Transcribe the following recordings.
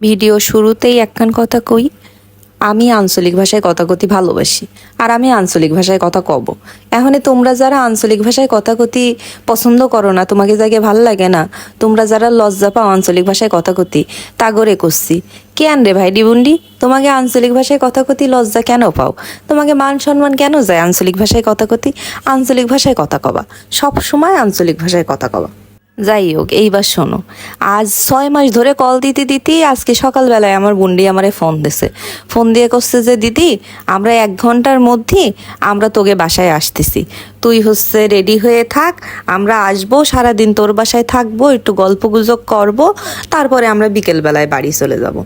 Video শুরুতেই একখান কথা কই, আমি আঞ্চলিক ভাষায় কথা কতি ভালোবাসি, আর আমি আঞ্চলিক ভাষায় কথা কব। এখন তোমরা যারা আঞ্চলিক ভাষায় কথা কতি পছন্দ করো না, তোমাকে জায়গায় ভালো লাগে না, তোমরা যারা লজ্জা পাও আঞ্চলিক ভাষায় কথা কতি তাগরে করছি। কেন রে ভাই ডিবুন্ডি তোমাকে আঞ্চলিক ভাষায় কথা কতি লজ্জা কেন পাও? তোমাকে মান সম্মান কেন যায় আঞ্চলিক ভাষায় কথা কতি আঞ্চলিক ভাষায় কথা কবা। সব সময় আঞ্চলিক ভাষায় কথা কবা। যাই হোক এইবার শোনো। আজ ছয় মাস ধরে কল দিতে দিতে আজকে সকালবেলায় আমার বুন্ডি আমারে ফোন দিছে। ফোন দিয়ে করছে যে, দিদি, আমরা এক ঘণ্টার মধ্যে আমরা তোকে বাসায় আসতেছি। তুই হচ্ছে রেডি হয়ে থাক, আমরা আসব, সারাদিন তোর বাসায় থাকব, একটু গল্প গুজব করব, তারপরে আমরা বিকেলবেলায় বাড়ি চলে যাব।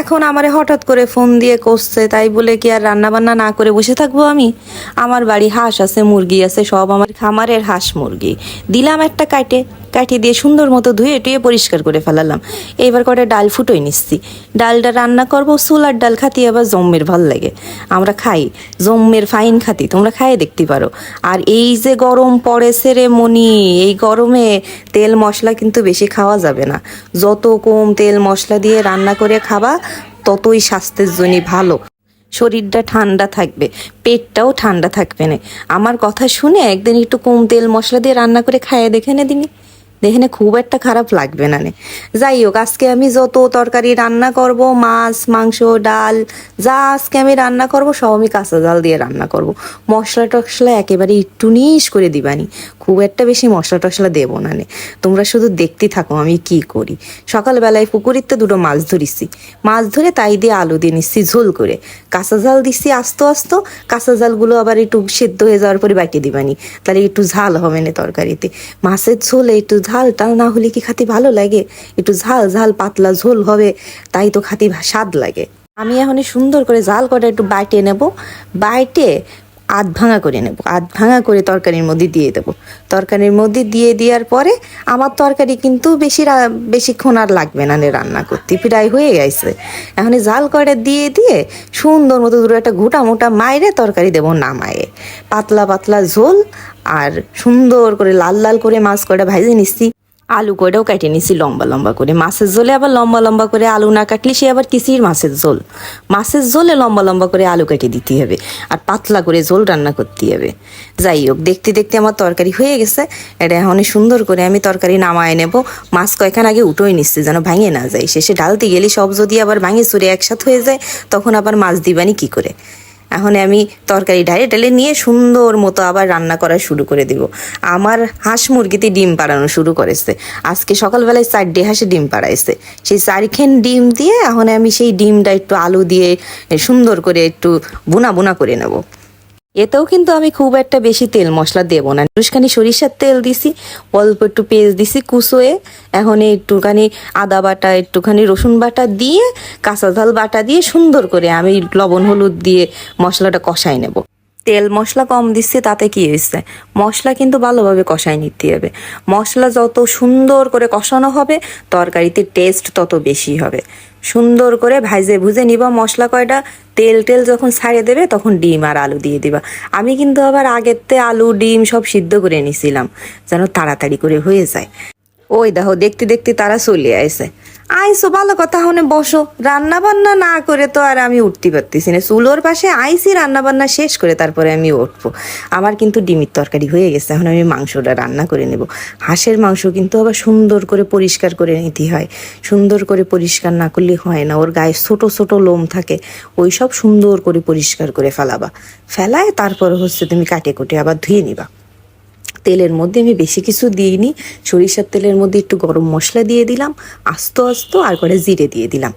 এখন আমারে হঠাৎ করে ফোন দিয়ে করছে তাই বলে কি আর রান্না বান্না না করে বসে থাকব আমি? আমার বাড়ি হাঁস আছে, মুরগি আছে, সব আমার খামারের হাঁস মুরগি। দিলাম একটা কাটে কাঠি দিয়ে সুন্দর মতো ধুয়ে টুয়ে পরিষ্কার করে ফেলালাম। এইবার কটা ডাল ফুটোই নিচ্ছি। ডালটা রান্না করব চুলার ডাল খাতি আবার জম্মের ভালো লাগে। আমরা খাই, জম্মের ফাইন খাতি, তোমরা খাই দেখতে পারো। আর এই যে গরম পড়েছে রে মনি এই গরমে তেল মশলা কিন্তু বেশি খাওয়া যাবে না। যত কম তেল মশলা দিয়ে রান্না করে খাবা, ততই স্বাস্থ্যের জন্য ভালো। শরীরটা ঠান্ডা থাকবে, পেটটাও ঠান্ডা থাকবে না। আমার কথা শুনে একদিন একটু কম তেল মশলা দিয়ে রান্না করে খাইয়ে দেখে নে দিনি। দেখে খুব একটা খারাপ লাগবে না যাই হোক, আজকে আমি যত তরকারি রান্না করব, মাছ, মাংস, ডাল, যা আজকে আমি রান্না করব, সব আমি কাঁচা জাল দিয়ে রান্না করব। মশলা টশলা একেবারে একটু নিস করে দিবানি। খুব একটা বেশি মশলা টশলা দেবো না নে। তোমরা শুধু দেখতে থাকো আমি কি করি। সকালবেলায় পুকুরিতে দুটো মাছ ধরিছি। মাছ ধরে তাই দিয়ে আলু দিয়ে নিচ্ছি ঝোল করে। কাঁচা জাল দিচ্ছি আস্তো আস্তো, কাঁচা জালগুলো আবার একটু সেদ্ধ হয়ে যাওয়ার পরে বাটি দিবানি। তাহলে একটু ঝাল হবে না তরকারিতে। মাছের ঝোলে একটু ঝাল টাল না হলে কি খাতি ভালো লাগে? একটু ঝাল ঝাল, পাতলা ঝোল হবে, তাই তো খাতি স্বাদ লাগে। আমি এখন সুন্দর করে জাল করে একটু বাইটে নেব। বাইটে আধ ভাঙা করে নেব। আধ ভাঙা করে তরকারির মধ্যে দিয়ে দেব। তরকারির মধ্যে দিয়ে দেওয়ার পরে আমার তরকারি কিন্তু বেশি বেশিক্ষণ আর লাগবে না রান্না করতে। প্রায় হয়ে গেছে। এখন জাল করে দিয়ে দিয়ে সুন্দর মতো দুটো একটা গোটা মোটা মাইরে তরকারি দেবো নামায়ে। পাতলা পাতলা ঝোল আর সুন্দর করে লাল লাল করে মাছ কটা ভাজে নিচ্ছি। আলু করেও কেটে নিছি লম্বা লম্বা করে। মাছের ঝোলে আবার লম্বা লম্বা করে আলু না কাটলে সে আবার কিসির মাছের ঝোল? মাছের ঝোলে লম্বা লম্বা করে আলু কেটে দিতে হবে আর পাতলা করে ঝোল রান্না করতে হবে। যাই হোক, দেখতে দেখতে আমার তরকারি হয়ে গেছে। এটা এখন সুন্দর করে আমি তরকারি নামায় নেব। মাছ কয়েকখান আগে উঠোই নিচ্ছি যেন ভাঙে না যায়। শেষে ডালতে গেলে সব যদি আবার ভাঙে চুরে একসাথে হয়ে যায়, তখন আবার মাছ দিবানি কি করে? এখন আমি তরকারি ঢালে ঢেলে নিয়ে সুন্দর মতো আবার রান্না করা শুরু করে দিব। আমার হাঁস মুরগিতে ডিম পাড়ানো শুরু করেছে। আজকে সকালবেলায় চারটে হাঁসে ডিম পাড়াইছে। সেই চারিখান ডিম দিয়ে এখন আমি সেই ডিমটা একটু আলু দিয়ে সুন্দর করে একটু বোনা বোনা করে নেব। এতেও কিন্তু আমি খুব একটা বেশি তেল মশলা দেবো না। একটুখানি সরিষার তেল দিছি, অল্প একটু পেঁয়াজ দিছি কুসোয়ে এখন একটুখানি আদা বাটা, একটুখানি রসুন বাটা দিয়ে, কাঁচা ঝাল বাটা দিয়ে সুন্দর করে আমি লবণ, হলুদ দিয়ে মশলাটা কষাই নেব। তেল মশলা কম দিচ্ছে, তাতে কি হয়েছে? মশলা কিন্তু ভালোভাবে কষাই নিতে হবে। মশলা যত সুন্দর করে কষানো হবে, তরকারিতে টেস্ট তত বেশি হবে। সুন্দর করে ভাজে ভুজে নিবা মশলা কয়টা। তেল টেল যখন ছাড়িয়ে দেবে, তখন ডিম আর আলু দিয়ে দিবা। আমি কিন্তু আবার আগেরতে আলু, ডিম সব সিদ্ধ করে নিছিলাম যেন তাড়াতাড়ি করে হয়ে যায়। ওই দেখো, দেখতে দেখতে তারা চলে আসে। আইসো, ভালো কথা হনে বসো। রান্না বান্না না করে তো আর আমি উঠতে পারতেছি না। চুলোর পাশে আইসি রান্না বান্না শেষ করে তারপরে আমি উঠবো। আমার কিন্তু ডিমের তরকারি হয়ে গেছে, এখন আমি মাংসটা রান্না করে নেব। হাঁসের মাংস কিন্তু আবার সুন্দর করে পরিষ্কার করে নিতে হয়। সুন্দর করে পরিষ্কার না করলে হয় না। ওর গায়ে ছোট ছোট লোম থাকে ওই সব সুন্দর করে পরিষ্কার করে ফেলাবা। ফেলায় তারপর হচ্ছে তুমি কাটে কুটে আবার ধুয়ে নিবা। তেলের মধ্যে আমি বেশি কিছু দিইনি। সরিষার তেলের মধ্যে একটু গরম মশলা দিয়ে দিলাম, আস্ত আস্ত আর করে জিরে দিয়ে দিলাম।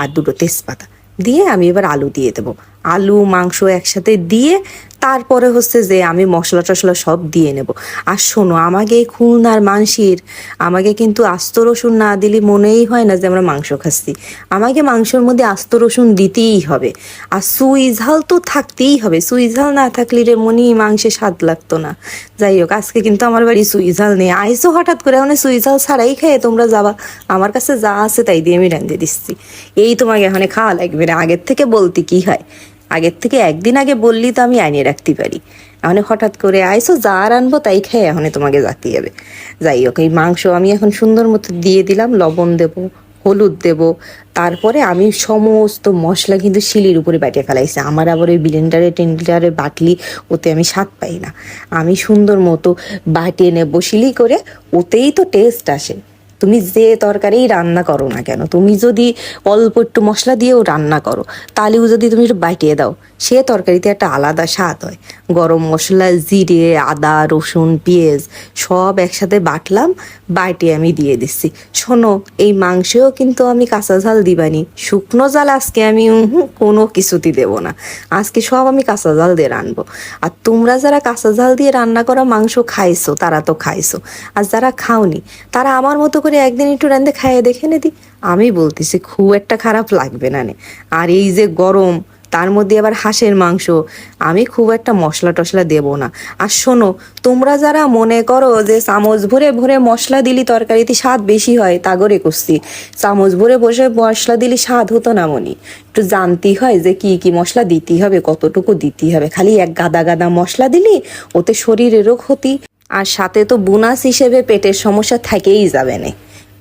আর দুটো তেজপাতা দিয়ে আমি এবার আলু দিয়ে দেবো। আলু, মাংস একসাথে দিয়ে তারপরে হচ্ছে যে আমি মশলা টশলা সব দিয়ে নেব। আর শোনো, আমাকে এই খুলনার মানসির, আমাকে কিন্তু আস্ত রসুন না দিলে মনেই হয় না যে আমরা মাংস খাচ্ছি। আমাকে মাংসের মধ্যে আস্ত রসুন দিতেই হবে। আর সুই ঝাল তো থাকতেই হবে। সুই ঝাল না থাকলে রে মনি মাংসে স্বাদ লাগতো না। যাই হোক, আজকে কিন্তু আমার বাড়ি সুই ঝাল নেই। আইসো হঠাৎ করে মানে সুই ঝাল ছাড়াই খেয়ে তোমরা যাবা। আমার কাছে যা আছে তাই দিয়ে আমি রাঁধে দিচ্ছি। এই তোমাকে এখানে খাওয়া লাগবে না। আগের থেকে বলতে কি হয়? আগের থেকে একদিন আগে বললি তো আমি আনিয়ে রাখতে পারি। এখন হঠাৎ করে আইসো যা আনব তাই খেয়ে এখন তোমাকে জাতি যাবে যাই হোক, এই মাংস আমি এখন সুন্দর মতো দিয়ে দিলাম, লবণ দেবো, হলুদ দেব, তারপরে আমি সমস্ত মশলা কিন্তু শিলির উপরে বাটিয়ে ফেলাইছি। আমার আবার ওই ব্লেন্ডারে টেন্ডারে বাটলি, ওতে আমি স্বাদ পাই না। আমি সুন্দর মতো বাটিয়ে নেব শিলি করে, ওতেই তো টেস্ট আসে। তুমি যে তরকারি রান্না করো না কেন, তুমি যদি অল্প একটু মশলা দিয়েও রান্না করো, তাহলেও যদি তুমি একটু বাটিয়ে দাও, সে তরকারিতে একটা আলাদা স্বাদ হয়। গরম মশলা, জিরে, আদা, রসুন, পেঁয়াজ, সব একসাথে বাটলাম, বাটিয়ে আমি দিয়ে দিচ্ছি। শোনো, এই মাংসেও কিন্তু আমি কাঁচা ঝাল দিবানি, শুকনো জাল আজকে আমি কোনো কিছুতেই দেবো না। আজকে সব আমি কাঁচা ঝাল দিয়ে রানবো। আর তোমরা যারা কাঁচা ঝাল দিয়ে রান্না করা মাংস খাইছো, তারা তো খাইছো। আর যারা খাওনি, তারা আমার মতো করে একদিন একটু রান্ধে খাইয়ে দেখে নে দি। আমি বলতেছি, খুব একটা খারাপ লাগবে না নে। আর এই যে গরম, তার মধ্যে আবার হাঁসের মাংস, আমি খুব একটা মশলা টশলা দেব না। আর শোনো, তোমরা যারা মনে করো যে চামচ ভরে ভরে মশলা দিলি তরকারিতে স্বাদ বেশি হয়, তা করে করছি। চামচ ভরে বসে মশলা দিলি স্বাদ হতো না মনি। একটু জানতেই হয় যে কি কি মশলা দিতেই হবে, কতটুকু দিতেই হবে। খালি এক গাদা গাদা মশলা দিলি, ওতে শরীরেরও ক্ষতি। আর সাথে তো বোনাস হিসেবে পেটের সমস্যা থেকেই যাবে না।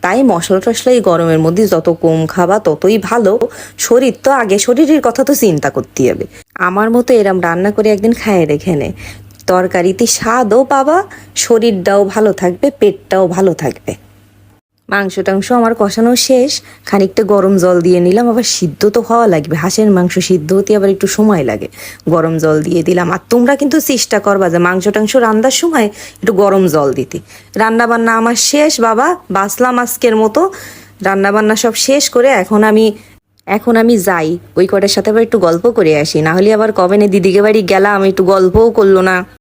তাই মশলা টশলা এই গরমের মধ্যে যত কম খাবা ততই ভালো। শরীর তো আগে শরীরের কথা তো চিন্তা করতে হবে। আমার মতো এরম রান্না করে একদিন খাইয়ে রেখে নে। তরকারিতে স্বাদও পাবা, শরীরটাও ভালো থাকবে, পেটটাও ভালো থাকবে। মাংস টাংস আমার কষানো শেষ। খানিকটা গরম জল দিয়ে নিলাম, আবার সিদ্ধ তো হওয়া লাগবে। হাঁসের মাংস সিদ্ধ হতে আবার একটু সময় লাগে। গরম জল দিয়ে দিলাম। আর তোমরা কিন্তু চেষ্টা করবা যে মাংস টাংস রান্নার সময় একটু গরম জল দিতে। রান্না বান্না আমার শেষ, বাবা। বাসলাম আজকের মতো। রান্না বান্না সব শেষ করে এখন আমি এখন আমি যাই। ওই কটার সাথে আবার একটু গল্প করে আসি। না হলে আবার কবে না দিদিকে বাড়ি গেলাম, একটু গল্পও করল না।